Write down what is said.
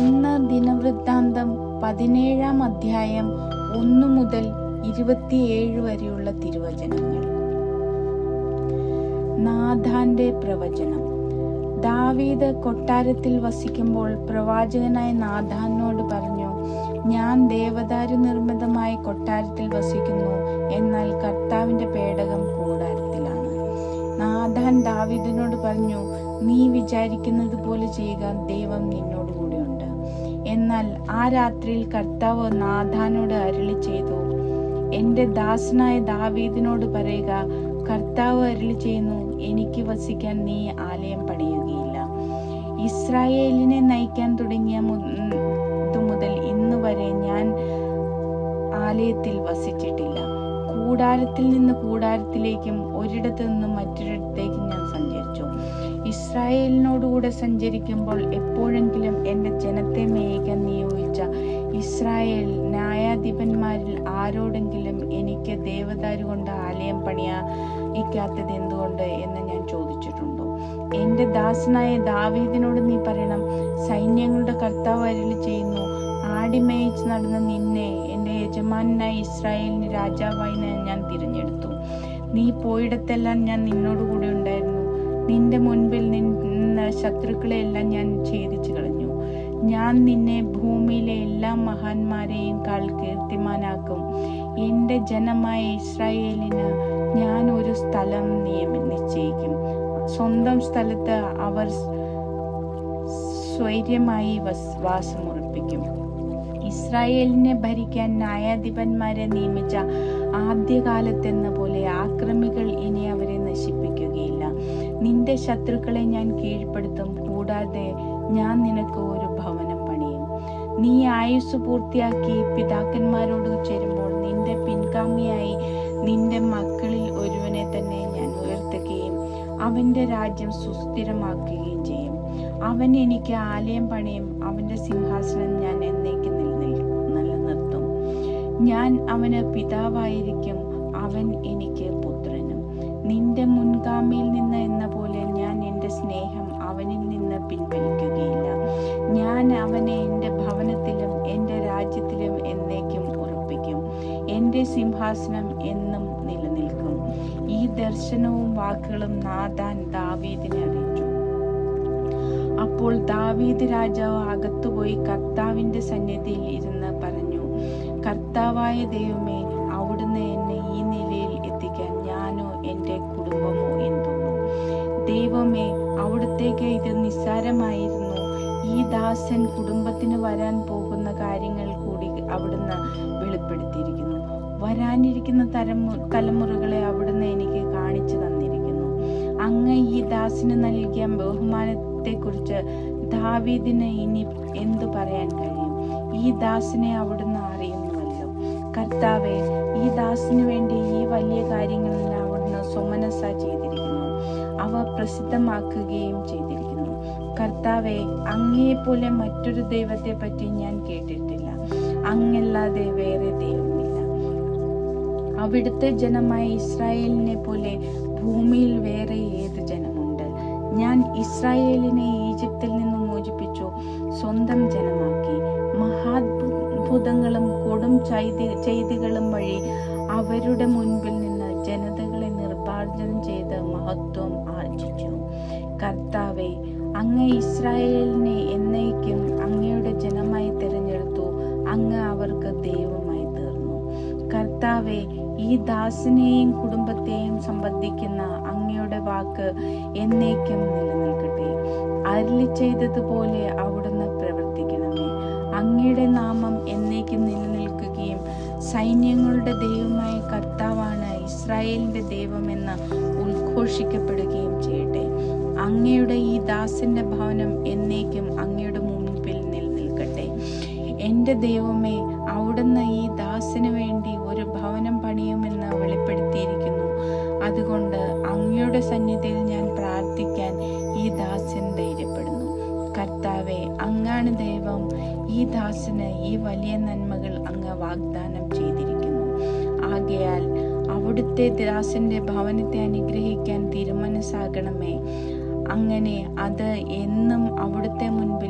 ഒന്ന് ദിനവൃത്താന്തം പതിനേഴാം അധ്യായം ഒന്നു മുതൽ ഇരുപത്തിയേഴ് വരെയുള്ള തിരുവചനങ്ങൾ. നാഥാന്റെ പ്രവചനം. ദാവീദ് കൊട്ടാരത്തിൽ വസിക്കുമ്പോൾ പ്രവാചകനായ നാഥാനോട് പറഞ്ഞു ഞാൻ ദേവദാരു നിർമ്മിതമായ കൊട്ടാരത്തിൽ വസിക്കുന്നു എന്നാൽ കർത്താവിന്റെ പേടകം കൂടാരത്തിലാണ്. നാഥാൻ ദാവീദിനോട് പറഞ്ഞു നീ വിചാരിക്കുന്നത് പോലെ ചെയ്യുക ദൈവം നിന്നോട് എന്നാൽ ആ രാത്രിയിൽ കർത്താവ് നാഥാനോട് അരുളി ചെയ്തു. എന്റെ ദാസനായ ദാവീദിനോട് പറയുക കർത്താവ് അരുളി ചെയ്യുന്നു എനിക്ക് വസിക്കാൻ നീ ആലയം പണിയുകയില്ല. ഇസ്രായേലിനെ നയിക്കാൻ തുടങ്ങിയ മുതൽ ഇന്ന് വരെ ഞാൻ ആലയത്തിൽ വസിച്ചിട്ടില്ല. കൂടാരത്തിൽ നിന്ന് കൂടാരത്തിലേക്കും ഒരിടത്തു നിന്നും മറ്റൊരിടത്തേക്കും ഞാൻ ഇസ്രായേലിനോടുകൂടെ സഞ്ചരിക്കുമ്പോൾ എപ്പോഴെങ്കിലും എന്റെ ജനത്തെ മേയിക്കാൻ നിയോഗിച്ച ഇസ്രായേൽ ന്യായാധിപന്മാരിൽ ആരോടെങ്കിലും എനിക്ക് ദേവദാരു കൊണ്ട് ആലയം പണിയാക്കാത്തത് എന്തുകൊണ്ട് എന്ന് ഞാൻ ചോദിച്ചിട്ടുണ്ടോ? എന്റെ ദാസനായ ദാവീദിനോട് നീ പറയണം സൈന്യങ്ങളുടെ കർത്താവ് അരുളി ചെയ്യുന്നു ആടിമേയിച്ച് നടന്ന നിന്നെ എന്റെ യജമാനായ ഇസ്രായേലിന് രാജാവായി ഞാൻ- തിരഞ്ഞെടുത്തു. നീ പോയിടത്തെല്ലാം ഞാൻ നിന്നോട് കൂടെ ഉണ്ടായിരുന്നു. നിന്റെ മുൻപിൽ നിന്ന ശത്രുക്കളെയെല്ലാം ഞാൻ ഛേദിച്ചു കളഞ്ഞു. ഞാൻ നിന്നെ ഭൂമിയിലെ എല്ലാ മഹാന്മാരെയും കാൾ കീർത്തിമാനാക്കും. എന്റെ ജനമായ ഇസ്രായേലിന് ഞാൻ ഒരു സ്ഥലം നിയമ നിശ്ചയിക്കും. സ്വന്തം സ്ഥലത്ത് അവർ സ്വൈര്യമായി വസ് വാസമുറപ്പിക്കും. ഇസ്രായേലിനെ ഭരിക്കാൻ ന്യായാധിപന്മാരെ നിയമിച്ച ആദ്യകാലത്തെന്ന പോലെ ആക്രമികൾ ഇനി അവരെ നശിപ്പിക്കുകയില്ല. നിന്റെ ശത്രുക്കളെ ഞാൻ കീഴ്പ്പെടുത്തും. കൂടാതെ ഞാൻ നിനക്ക് ഒരു ഭവനം പണിയും. നീ ആയുസ് പൂർത്തിയാക്കി പിതാക്കന്മാരോട് ചേരുമ്പോൾ നിന്റെ പിൻഗാമിയായി നിന്റെ മക്കളിൽ ഒരുവനെ തന്നെ ഞാൻ ഉയർത്തുകയും അവന്റെ രാജ്യം സുസ്ഥിരമാക്കുകയും ചെയ്യും. അവൻ എനിക്ക് ആലയം പണിയും അവന്റെ സിംഹാസനം ഞാൻ എന്നേക്ക് നിലനിർത്തും. ഞാൻ അവന് പിതാവായിരിക്കും. അവൻ എനിക്ക് നിന്റെ മുൻഗാമിയിൽ നിന്ന് എന്ന പോലെ ഞാൻ എന്റെ സ്നേഹം അവനിൽ നിന്ന് പിൻവലിക്കുകയില്ല. ഞാൻ അവനെ എന്റെ ഭവനത്തിലും എന്റെ രാജ്യത്തിലും എന്നേക്കും ഉറപ്പിക്കും. എന്റെ സിംഹാസനം എന്നും നിലനിൽക്കും. ഈ ദർശനവും വാക്കുകളും നാദാൻ ദാവീദിനെ അറിയിച്ചു. അപ്പോൾ ദാവീദ് രാജാവ് അകത്തുപോയി കർത്താവിന്റെ സന്നിധിയിൽ ഇരുന്ന് പറഞ്ഞു കർത്താവായ ദൈവമേ അവിടുന്ന് ദൈവമേ അവിടുത്തേക്ക് ഇത് നിസ്സാരമായിരുന്നു. ഈ ദാസൻ കുടുംബത്തിന് വരാൻ പോകുന്ന കാര്യങ്ങൾ കൂടി അവിടുന്ന് വെളിപ്പെടുത്തിയിരിക്കുന്നു. വരാനിരിക്കുന്ന തലമു തലമുറകളെ അവിടുന്ന് എനിക്ക് കാണിച്ചു തന്നിരിക്കുന്നു. അങ്ങ് ഈ ദാസിന് നൽകിയ ബഹുമാനത്തെക്കുറിച്ച് ദാവീദിന് ഇനി എന്തു പറയാൻ കഴിയും? ഈ ദാസിനെ അവിടുന്ന് അറിയുന്നുവല്ലോ. കർത്താവെ ഈ ദാസിന് വേണ്ടി ഈ വലിയ കാര്യങ്ങളെല്ലാം അവിടുന്ന് സുമനസ ചെയ്തിരിക്കുന്നു. അവ പ്രസിദ്ധമാക്കുകയും ചെയ്തിരിക്കുന്നു. കർത്താവെ അങ്ങയെപ്പോലെ മറ്റൊരു ദൈവത്തെ പറ്റി ഞാൻ കേട്ടിട്ടില്ല. അങ്ങല്ലാതെ വേറെ ദൈവമില്ല. അവിടുത്തെ ജനമായ ഇസ്രായേലിനെ പോലെ ഭൂമിയിൽ വേറെ ഏത് ജനമുണ്ട്? ഞാൻ ഇസ്രായേലിനെ ഈജിപ്തിൽ നിന്ന് മോചിപ്പിച്ചു സ്വന്തം ജനമാക്കി. മഹാത്ഭുതങ്ങളും കൊടും ചെയ്തി ചെയ്തികളും വഴി അവരുടെ മുൻപിൽ നിന്ന് ജനതകളെ നിർമ്മാർജനം ചെയ്ത് മഹത്വം ആർജിച്ചു കർത്താവെ അങ്ങ് ഇസ്രായേലിനെ എന്നേക്കും അങ്ങയുടെ ജനമായി തിരഞ്ഞെടുത്തു. അങ്ങ് അവർക്ക് ദൈവമായി തീർന്നു. കർത്താവെ ഈ ദാസിനെയും കുടുംബത്തെയും സംബന്ധിക്കുന്ന അങ്ങയുടെ വാക്ക് എന്നേക്കും നിലനിൽക്കട്ടെ. അരുളി ചെയ്തതുപോലെ അവിടുന്ന് പ്രവർത്തിക്കണമേ. അങ്ങയുടെ നാമം എന്നേക്കും നിലനിൽക്കുകയും സൈന്യങ്ങളുടെ കർത്താവാണ് ഇസ്രായേലിന്റെ ദൈവമെന്ന് ഉദ്ഘോഷിക്കപ്പെടുകയും ചെയ്യട്ടെ. അങ്ങയുടെ ഈ ദാസിന്റെ ഭവനം എന്നേക്കും അങ്ങയുടെ മുമ്പിൽ നിലനിൽക്കട്ടെ. എന്റെ ദൈവമേ അവിടുന്ന് ഈ ദാസിന് വേണ്ടി ഒരു ഭവനം പണിയുമെന്ന് വെളിപ്പെടുത്തിയിരിക്കുന്നു. അതുകൊണ്ട് അങ്ങയുടെ സന്നിധിയിൽ ഞാൻ പ്രാർത്ഥിക്കാൻ ഈ ദാസൻ ധൈര്യപ്പെടുന്നു. കർത്താവെ അങ്ങാണ് ദൈവം ഈ ദാസിന് ഈ വലിയ നന്മകൾ അങ്ങ് വാഗ്ദാനം ചെയ്തിരിക്കുന്നു. ആകയാൽ അവിടുത്തെ ദാസന്റെ ഭവനത്തെ അനുഗ്രഹിക്കാൻ തീരുമാനസാകണമേ അങ്ങനെ അത് എന്നും അവിടുത്തെ മുൻപിൽ